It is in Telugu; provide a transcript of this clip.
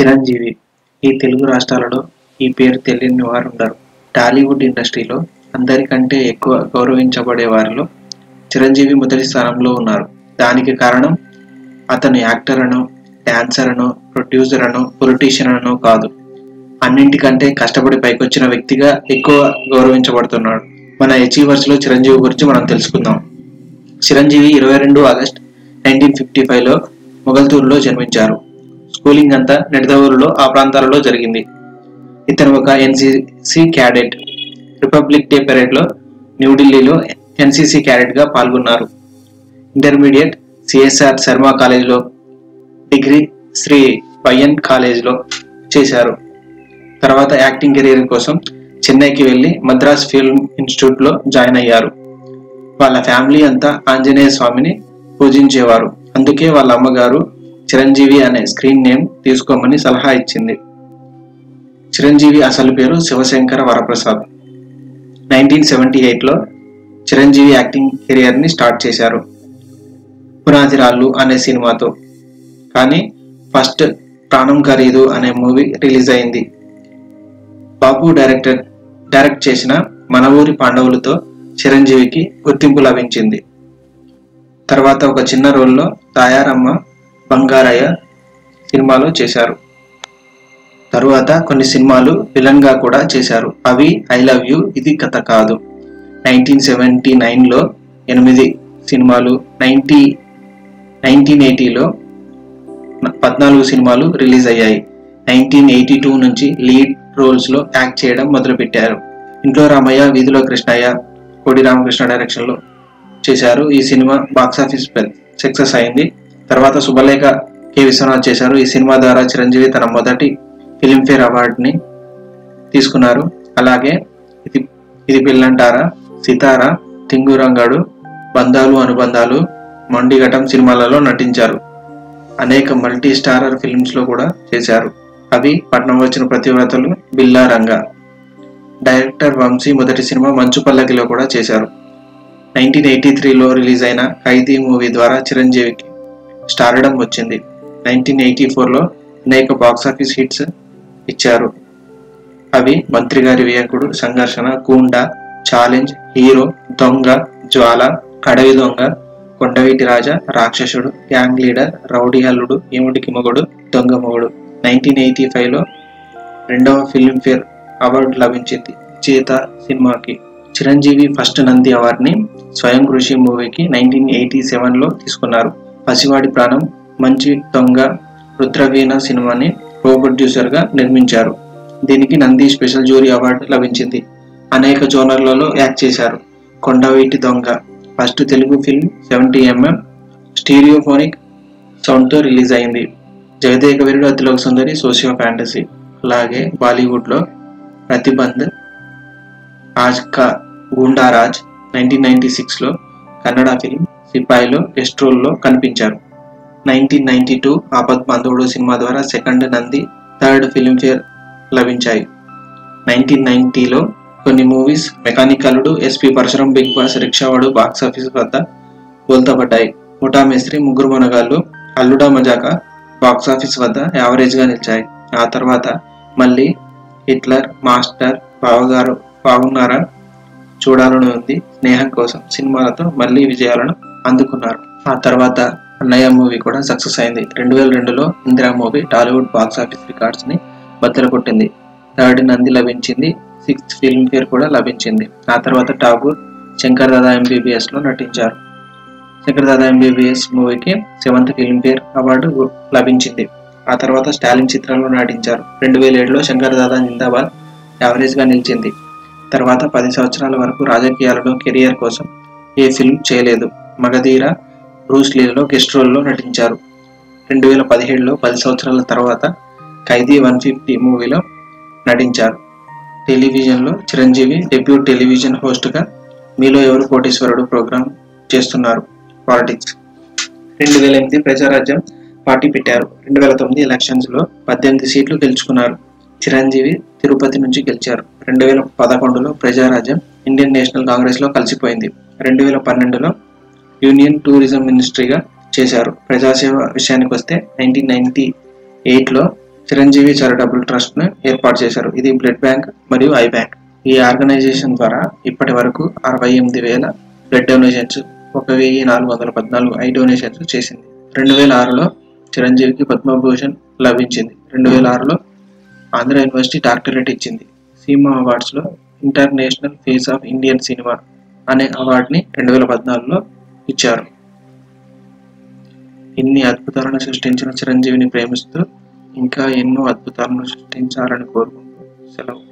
చిరంజీవి. ఈ తెలుగు రాష్ట్రాలలో ఈ పేరు తెలియని వారు ఉండరు. టాలీవుడ్ ఇండస్ట్రీలో అందరికంటే ఎక్కువ గౌరవించబడే వారిలో చిరంజీవి మొదటి స్థానంలో ఉన్నారు. దానికి కారణం అతను యాక్టర్ అనో డాన్సర్ అనో ప్రొడ్యూసర్ అనో పొలిటీషియన్ అనో కాదు. అన్నింటికంటే కష్టపడి పైకొచ్చిన వ్యక్తిగా ఎక్కువ గౌరవించబడుతున్నాడు. మన అచీవర్స్లో చిరంజీవి గురించి మనం తెలుసుకుందాం. చిరంజీవి ఇరవై రెండు ఆగస్ట్ నైన్టీన్ ఫిఫ్టీ ఫైవ్లో మొగల్తూరులో జన్మించారు. స్కూలింగ్ అంతా నిడదవూరులో ఆ ప్రాంతాలలో జరిగింది. ఇతను ఒక ఎన్సిసి క్యాడెట్. రిపబ్లిక్ డే పెరేడ్లో న్యూఢిల్లీలో ఎన్సిసి క్యాడెట్గా పాల్గొన్నారు. ఇంటర్మీడియట్ సిఎస్ఆర్ శర్మ కాలేజ్లో డిగ్రీ శ్రీ వైఎన్ కాలేజ్లో చేశారు. తర్వాత యాక్టింగ్ కెరీర్ కోసం చెన్నైకి వెళ్ళి మద్రాస్ ఫిల్మ్ ఇన్స్టిట్యూట్లో జాయిన్ అయ్యారు. వాళ్ళ ఫ్యామిలీ అంతా ఆంజనేయ స్వామిని పూజించేవారు. అందుకే వాళ్ళ అమ్మగారు చిరంజీవి అనే స్క్రీన్ నేమ్ తీసుకోమని సలహా ఇచ్చింది. చిరంజీవి అసలు పేరు శివశంకర వరప్రసాద్. నైన్టీన్ సెవెంటీ ఎయిట్లో చిరంజీవి యాక్టింగ్ కెరియర్ని స్టార్ట్ చేశారు. పునాది రాళ్ళు అనే సినిమాతో. కానీ ఫస్ట్ ప్రాణం ఖరీదు అనే మూవీ రిలీజ్ అయింది. బాబు డైరెక్టర్ డైరెక్ట్ చేసిన మన ఊరి పాండవులతో చిరంజీవికి గుర్తింపు లభించింది. తర్వాత ఒక చిన్న రోల్లో తాయారమ్మ బంగారయ్య సినిమాలో చేశారు. తరువాత కొన్ని సినిమాలు విలన్గా కూడా చేశారు. అవి ఐ లవ్ యూ ఇది కథ కాదు. నైన్టీన్ సెవెంటీ నైన్లో ఎనిమిది సినిమాలు నైన్టీ నైన్టీన్ ఎయిటీలో పద్నాలుగు సినిమాలు రిలీజ్ అయ్యాయి. నైన్టీన్ ఎయిటీ టూ నుంచి లీడ్ రోల్స్లో యాక్ట్ చేయడం మొదలుపెట్టారు. ఇంట్లో రామయ్య వీధిలో కృష్ణయ్య కోడి రామకృష్ణ డైరెక్షన్లో చేశారు. ఈ సినిమా బాక్సాఫీస్ సక్సెస్ అయింది. తర్వాత శుభలేఖ కె విశ్వనాథ్ చేశారు. ఈ సినిమా ద్వారా చిరంజీవి తన మొదటి ఫిలింఫేర్ అవార్డుని తీసుకున్నారు. అలాగే ఇది ఇది పిల్లంటారా సితారా తింగురంగాడు బంధాలు అనుబంధాలు మొండిఘటం సినిమాలలో నటించారు. అనేక మల్టీ స్టారర్ ఫిల్మ్స్లో కూడా చేశారు. అవి పట్నం వచ్చిన ప్రతివ్రతలు బిల్లా రంగా. డైరెక్టర్ వంశీ మొదటి సినిమా మంచు పల్లకిలో కూడా చేశారు. నైన్టీన్ ఎయిటీ త్రీలో రిలీజ్ అయిన ఖైదీ మూవీ ద్వారా చిరంజీవికి స్టార్డమ్ వచ్చింది. నైన్టీన్ ఎయిటీ ఫోర్లో అనేక బాక్సాఫీస్ హిట్స్ ఇచ్చారు. అవి మంత్రి గారి వియంకుడు సంఘర్షణ కూండా ఛాలెంజ్ హీరో దొంగ జ్వాల కడవి దొంగ కొండవీటి రాజా రాక్షసుడు గ్యాంగ్ లీడర్ రౌడీ అల్లుడు ఏముడికి మొగుడు దొంగ మొగుడు. నైన్టీన్ ఎయిటీ ఫైవ్లో రెండవ ఫిల్మ్ఫేర్ అవార్డు లభించింది చేత సినిమాకి. చిరంజీవి ఫస్ట్ నంది అవార్డుని స్వయం కృషి మూవీకి నైన్టీన్ ఎయిటీ సెవెన్లో తీసుకున్నారు. పసివాడి ప్రాణం మంచి దొంగ రుద్రవీణ సినిమాని కో ప్రొడ్యూసర్గా నిర్మించారు. దీనికి నంది స్పెషల్ జ్యూరీ అవార్డు లభించింది. అనేక జోనర్లలో యాక్ట్ చేశారు. Kondaveeti Donga first Telugu film seventy MM stereophonic సౌండ్తో release అయింది. Jagadeka Veerudu Athiloka Sundari socio fantasy. అలాగే బాలీవుడ్లో ప్రతిబంధ్ ఆజ్ కా గూండారాజ్ నైన్టీన్ నైన్టీ సిక్స్లో కన్నడ ఫిల్మ్ సిపాయిలో గెస్ట్ రోల్లో కనిపించారు. నైన్టీన్ నైన్టీ టూ ఆపత్ బాంధవుడు సినిమా ద్వారా సెకండ్ నంది థర్డ్ ఫిల్మ్ఫేర్ లభించాయి. నైన్టీన్ నైన్టీలో కొన్ని movies మెకానికలుడు SP Parasuram big boss Rickshavodu box office వద్ద బోల్తపడ్డాయి. ముఠా మేస్త్రి ముగ్గురు మనగాళ్ళు అల్లుడా మజాక బాక్స్ ఆఫీస్ వద్ద యావరేజ్గా నిలిచాయి. ఆ తర్వాత మళ్ళీ హిట్లర్ మాస్టర్ బావగారు బాగున్నారా? చూడాలని ఉంది స్నేహం కోసం సినిమాలతో మళ్ళీ విజయాలను అందుకున్నారు. ఆ తర్వాత అన్నయ్య మూవీ కూడా సక్సెస్ అయింది. రెండు వేల రెండులో Indira movie Tollywood box office రికార్డ్స్ని బద్దలు కొట్టింది థర్డ్ నంది లభించింది. సిక్స్త్ ఫిల్మ్ ఫేర్ కూడా లభించింది. ఆ తర్వాత ఠాగూర్ శంకర్ దాదా ఎంబీబీఎస్లో నటించారు. శంకర్ దాదా ఎంబీబీఎస్ మూవీకి సెవెంత్ ఫిల్మ్ ఫేర్ అవార్డు లభించింది. ఆ తర్వాత స్టాలిన్ చిత్రంలో నటించారు. రెండు వేల ఏడులో శంకర్ దాదా జిందాబాద్ యావరేజ్గా నిలిచింది. తర్వాత పది సంవత్సరాల వరకు రాజకీయాలలో కెరియర్ కోసం ఏ ఫిల్మ్ చేయలేదు. మగధీర బ్రూస్లీలలో గెస్ట్ రోల్లో నటించారు. రెండు వేల పదిహేడులో పది సంవత్సరాల తర్వాత ఖైదీ వన్ ఫిఫ్టీ మూవీలో నటించారు. టెలివిజన్లో చిరంజీవి డెబ్యూ టెలివిజన్ హోస్ట్గా మీలో ఎవరు కోటేశ్వరుడు ప్రోగ్రాం చేస్తున్నారు? పాలిటిక్స్. రెండు వేల ఎనిమిది ప్రజారాజ్యం పార్టీ పెట్టారు. రెండు వేల తొమ్మిది ఎలక్షన్స్లో పద్దెనిమిది సీట్లు గెలుచుకున్నారు. చిరంజీవి తిరుపతి నుంచి గెలిచారు. రెండు వేల పదకొండులో ప్రజారాజ్యం ఇండియన్ నేషనల్ కాంగ్రెస్లో కలిసిపోయింది. రెండు వేల పన్నెండులో యూనియన్ టూరిజం మినిస్ట్రీగా చేశారు. ప్రజాసేవ విషయానికి వస్తే నైన్టీన్ నైన్టీ ఎయిట్లో చిరంజీవి చారిటబుల్ ట్రస్ట్ను ఏర్పాటు చేశారు. ఇది బ్లడ్ బ్యాంక్ మరియు ఐ బ్యాంక్. ఈ ఆర్గనైజేషన్ ద్వారా ఇప్పటి వరకు అరవై ఎనిమిది వేల బ్లడ్ డొనేషన్స్ ఒక వెయ్యి నాలుగు వందల పద్నాలుగు ఐ డొనేషన్స్ చేసింది. రెండు వేల ఆరులో చిరంజీవికి పద్మభూషణ్ లభించింది. రెండు వేల ఆరులో ఆంధ్ర యూనివర్సిటీ డాక్టరేట్ ఇచ్చింది. SIIMA అవార్డ్స్లో international face of Indian cinema అనే అవార్డుని రెండు వేల పద్నాలుగులో ఇచ్చారు. ఇన్ని అద్భుతాలను సృష్టించిన చిరంజీవిని ప్రేమిస్తూ ఇంకా ఎన్నో అద్భుతాలను సృష్టించాలని కోరుకుంటూ సెలవు.